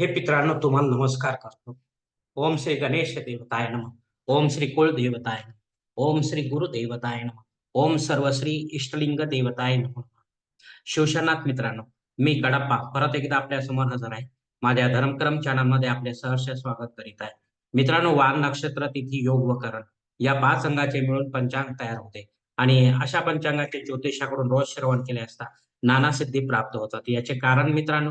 हे पित्रांनो तुम्हाला नमस्कार करतो. ओम श्री गणेश देवताय नम. ओम श्री कुळ देवताय ओम श्री गुरु देवताय नम. ओम सर्वश्री इष्टलिंग देवताय नम. शिवशनाथ मित्रांनो मी कडप्पा परत एकदा आपल्यासमोर हजर आहे. माझ्या धर्मक्रम चॅनलमध्ये आपले सहर्ष स्वागत करीत आहे. मित्रांनो वान नक्षत्र तिथी योग व करण या पाच अंगाचे मिळून पंचांग तयार होते. आणि अशा पंचांगाचे ज्योतिषाकडून रोज श्रवण केले असता नाना सिद्धी प्राप्त होतात. याचे कारण मित्रांनो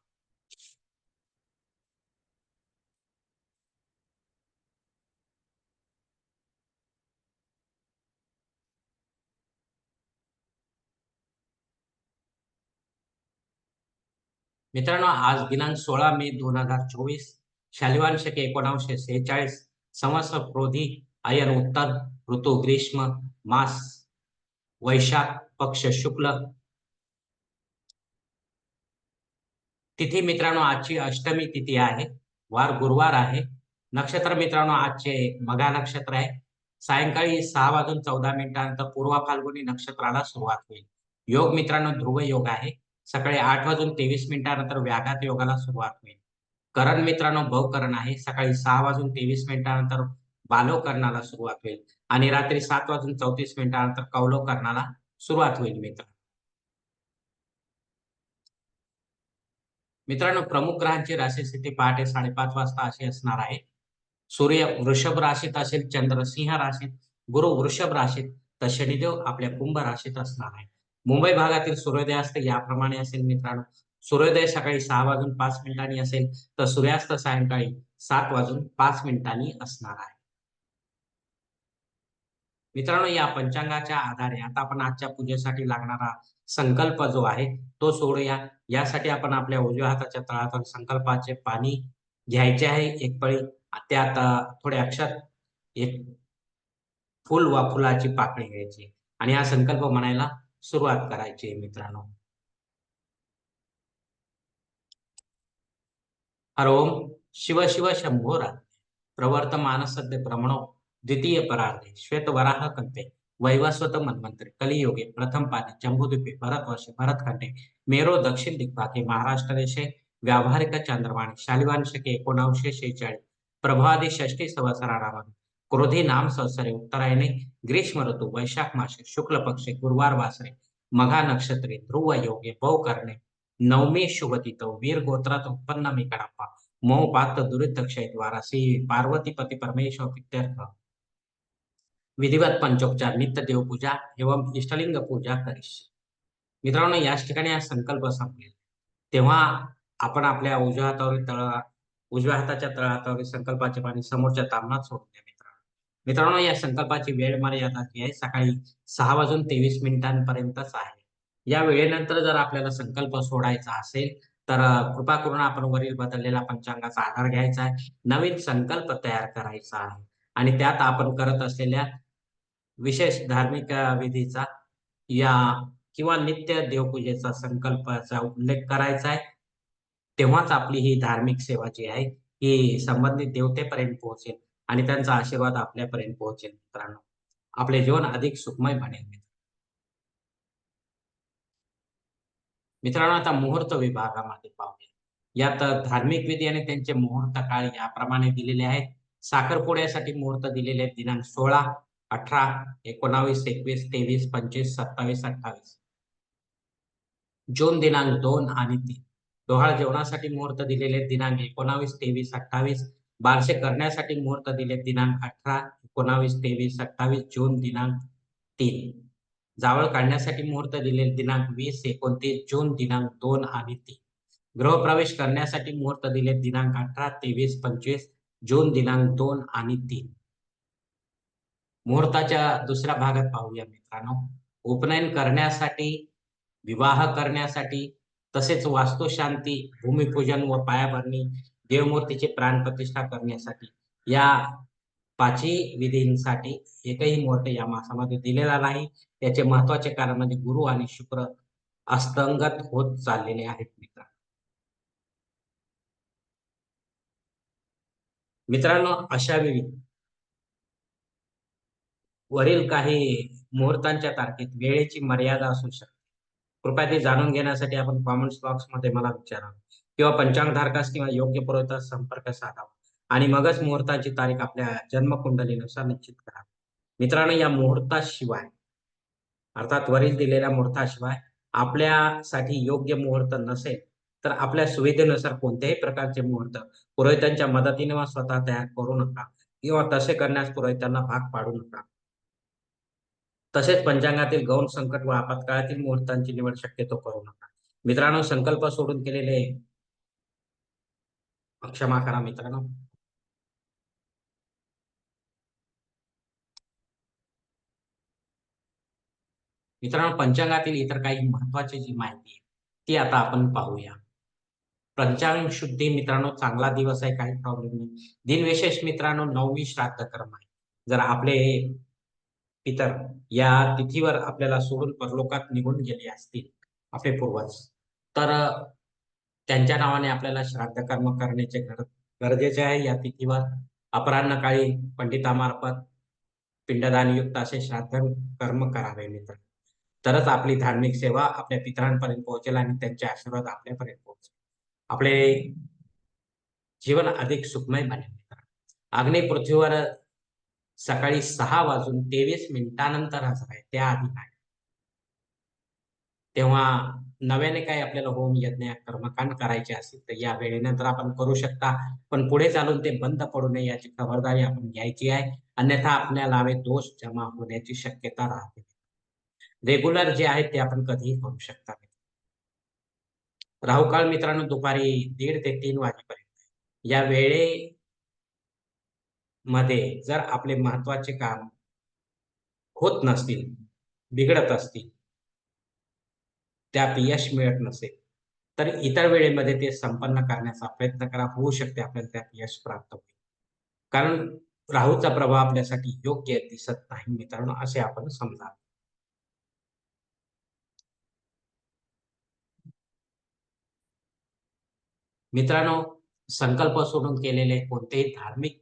मित्रांनो आज दिनांक सोळा मे दोन हजार चोवीस शालिवान शके एकोणाशे सेहेचाळीस संवत्सर क्रोधी आयन उत्तर ऋतू ग्रीष्म मास वैशाख पक्ष शुक्ल. तिथी मित्रांनो आजची अष्टमी तिथी आहे. वार गुरुवार आहे. नक्षत्र मित्रांनो आजचे मघा नक्षत्र आहे. सायंकाळी सहा वाजून चौदा मिनिटानंतर पूर्वा फाल्गुनी नक्षत्राला सुरुवात होईल. योग मित्रांनो ध्रुव योग आहे. सकाळी आठ वाजून तेवीस मिनिटानंतर व्याघात योगाला सुरुवात होईल. करण मित्रांनो भवकरण आहे. सकाळी सहा वाजून तेवीस मिनिटानंतर बालोकरणाला सुरुवात होईल. आणि रात्री सात वाजून चौतीस मिनिटानंतर कौलोकरणाला सुरुवात होईल मित्र. मित्रांनो प्रमुख ग्रहांची राशी स्थिती पहाटे साडेपाच वाजता अशी असणार आहे. सूर्य वृषभ राशीत असेल चंद्र सिंह राशीत गुरु वृषभ राशीत तर शनिदेव आपल्या कुंभ राशीत असणार आहे. मुंबई भागातील सूर्योदय असते याप्रमाणे असेल मित्रांनो. सूर्योदय सकाळी सहा वाजून पाच मिनिटांनी असेल तर सूर्यास्त सायंकाळी सात वाजून पाच मिनिटांनी असणार आहे. मित्रांनो या पंचांगाच्या आधारे आता आपण आजच्या पूजेसाठी लागणारा संकल्प जो आहे तो सोडूया. यासाठी आपण आपल्या उजव्या हाताच्या तळातून संकल्पाचे पाणी घ्यायचे आहे. एक पळी त्यात थोडे अक्षर एक फुल वा फुलाची पाकळी घ्यायची. आणि हा संकल्प म्हणायला सुरुवात करायची मित्रांनो. हरोम शिव शिव शंभो प्रवर्तमान सद्य प्रमणो द्वितीय परार्धे. श्वेत वराह कंते. वैवस्वत मनमंत्र कलियुगे प्रथम पादे. जम्बूद्वीपे भरतवर्षे भरतखंडे मेरो दक्षिण दिग्भागे. महाराष्ट्र देशे. व्यावहारिक चंद्रवाणी शालिवांशके शके शेहेचाळीस. प्रभादी षष्टी संवत्सरामध्ये क्रोधी नाम संसारे उत्तरायणे ग्रीष्म ऋतू वैशाख मासे शुक्ल पक्षे गुरुवार वासरे मघा नक्षत्रे ध्रुव योगे भव करणे नवमी शुभतित वीर गोत्रात उत्पन्न मी कडप्पा मोह पात दुरितक्षय द्वारा श्री पार्वती पती परमेश्वर पित्यर्थ। विधिवत पंचोपचार नित्य देवपूजा एवं इष्टलिंग पूजा करीश। मित्रांनो याच ठिकाणी हा संकल्प संपलेला तेव्हा आपण आपल्या उजव्या हातावरील तळ उजव्या हाताच्या तळहातावरील संकल्पाचे पाणी समोरच्या तांबणात सोडून द्यावे. मित्रांनो या संकल्पाची वेळ मर्यादा जी आहे. सकाळी सहा वाजून तेवीस मिनिटांपर्यंतच आहे. या वेळेनंतर जर आपल्याला संकल्प सोडायचा असेल तर कृपा करून आपण वरील बदललेला पंचांगाचा आधार घ्यायचा आहे. नवीन संकल्प तयार करायचा आहे. आणि त्यात आपण करत असलेल्या विशेष धार्मिक विधीचा या किंवा नित्य देवपूजेचा संकल्पाचा उल्लेख करायचा आहे. तेव्हाच आपली ही धार्मिक सेवा जी आहे ही संबंधित देवतेपर्यंत पोहोचेल. आणि त्यांचा आशीर्वाद आपल्यापर्यंत पोहोचेल मित्रांनो. आपले जीवन अधिक सुखमय बनेल मित्रांनो. आता मुहूर्त विभागामध्ये पाहूया. यात धार्मिक विधी आणि त्यांचे मुहूर्त काळ याप्रमाणे दिलेले आहेत. साखरपुड्यासाठी मुहूर्त दिलेले आहेत. दिनांक सोळा अठरा एकोणावीस एकवीस तेवीस पंचवीस सत्तावीस अठ्ठावीस. जून दिनांक दोन आणि तीन. डोहाळ जेवणासाठी मुहूर्त दिलेले आहेत. दिनांक एकोणावीस तेवीस अठ्ठावीस बारसे करण्यासाठी मुहूर्त दिले. दिनांक अठरा एकोणावीस तेवीस अठ्ठावीस जून दिनांक तीन. जावळ काढण्यासाठी मुहूर्त दिले. दिनांक वीस एकोणतीस जून दिनांक दोन आणि तीन. गृहप्रवेश करण्यासाठी मुहूर्त दिले. दिनांक अठरा तेवीस पंचवीस जून दिनांक दोन आणि तीन. मुहूर्ताच्या दुसऱ्या भागात पाहूया मित्रांनो. उपनयन करण्यासाठी विवाह करण्यासाठी तसेच वास्तुशांती भूमिपूजन व पायाभरणी देवमूर्तीची प्राणप्रतिष्ठा करण्यासाठी या पाचही विधींसाठी एकही मुहूर्त या मासामध्ये दिलेला नाही. त्याचे महत्त्वाचे कारण म्हणजे गुरु आणि शुक्र अस्तंगत होत चाललेले आहेत मित्र मित्रांनो अशा वेळी वरील काही मुहूर्तांच्या तारखेत वेळेची मर्यादा असू शकते. कृपया ते जाणून घेण्यासाठी आपण कॉमेंट बॉक्समध्ये मला विचारा. किंवा पंचांगधारकास किंवा योग्य पुरवठा संपर्क साधावा. आणि मगच मुहूर्ताची तारीख आपल्या जन्मकुंडलीनुसार निश्चित करा. मित्रांनो या मुहूर्ताशिवाय अर्थात वरील दिलेल्या मुहूर्ताशिवाय आपल्यासाठी योग्य मुहूर्त नसेल तर आपल्या सुविधेनुसार कोणत्याही प्रकारचे मुहूर्त पुरोहितांच्या मदतीने वा स्वतः तयार करू नका किंवा तसे करण्यास पुरोहितांना भाग पाडू नका. तसेच पंचांगातील गौण संकट व आपत्काळातील मुहूर्तांची निवड शक्यतो करू नका. मित्रांनो संकल्प सोडून केलेले क्षमा करा मित्रांनो मित्रांनो पंचांगातील इतर काही महत्वाची जी माहिती आहे ती आता आपण पाहूया. पंचांग शुद्धी मित्रांनो चांगला दिवस आहे काही प्रॉब्लेम नाही. दिनविशेष मित्रांनो नववी श्राद्ध कर्म आहे. जर आपले पितर या तिथीवर आपल्याला सोडून परलोकात निघून गेले असतील आपले पूर्वज तर त्यांच्या नावाने आपल्याला श्राद्ध कर्म करण्याचे गरजेचे आहे. या तिथीवर अपराह्न काळी पंडितामार्फत पिंडदान युक्त असे श्राद्ध कर्म करावे मित्र. तरच आपली धार्मिक सेवा आपल्या पितरांपर्यंत पोहोचेल आणि त्यांचे आशीर्वाद आपल्यापर्यंत पोहोचेल. आपले जीवन अधिक सुखमय बनेल अग्नी पृथ्वीवर सकाळी सहा वाजून तेवीस मिनिटानंतर हजर आहे. त्याआधी नाही. तेव्हा नव्याने काही आपल्याला होम यज्ञ कर्मकांड करायचे असेल तर या वेळेनंतर आपण करू शकता. पण पुढे चालून ते बंद पडू नये याची खबरदारी आपण घ्यायची आहे. अन्यथा आपल्याला दोष जमा होण्याची शक्यता राहते. रेग्युलर जे आहेत ते आपण कधीही करू शकता. राहुकाळ मित्रांनो दुपारी दीड ते तीन वाजेपर्यंत. या वेळे मध्ये जर आपले महत्त्वाचे काम होत नसतील बिघडत असतील त्यात यश मिळत नसेल तर इतर वेळेमध्ये ते संपन्न करण्याचा प्रयत्न करा होऊ शकते आपल्याला त्यात यश प्राप्त होईल. कारण राहूचा प्रभाव आपल्यासाठी योग्य दिसत नाही मित्रांनो असे आपण समजा मित्रांनो संकल्प सोडून केलेले कोणतेही धार्मिक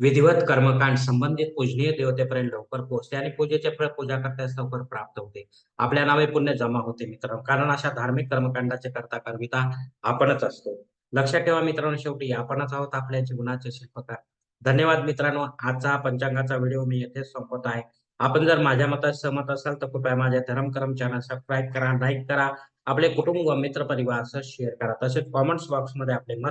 विधिवत कर्मकांड संबंधित पूजनीय देवतेपर्यंत लवकर पोहोचते आणि पूजेचे फळ पूजा करता लवकर प्राप्त होते. आपल्या नावे पुण्य जमा होते मित्रांनो. कारण अशा धार्मिक कर्मकांडाचे करता करविता आपणच असतो. लक्षात ठेवा मित्रांनो शेवटी. आपणच आहोत आपल्या जीवनाचे शिल्पकार. धन्यवाद मित्रांनो. आजचा पंचांगाचा व्हिडिओ मी येथे संपत आहे. आपण जर माझ्या मतात सहमत असाल तर कृपया माझ्या धर्मकरम चॅनल सबस्क्राईब करा लाईक करा. आपले कुटुंब मित्र परिवार शेअर करा. तसेच कॉमेंट्स बॉक्समध्ये आपले मत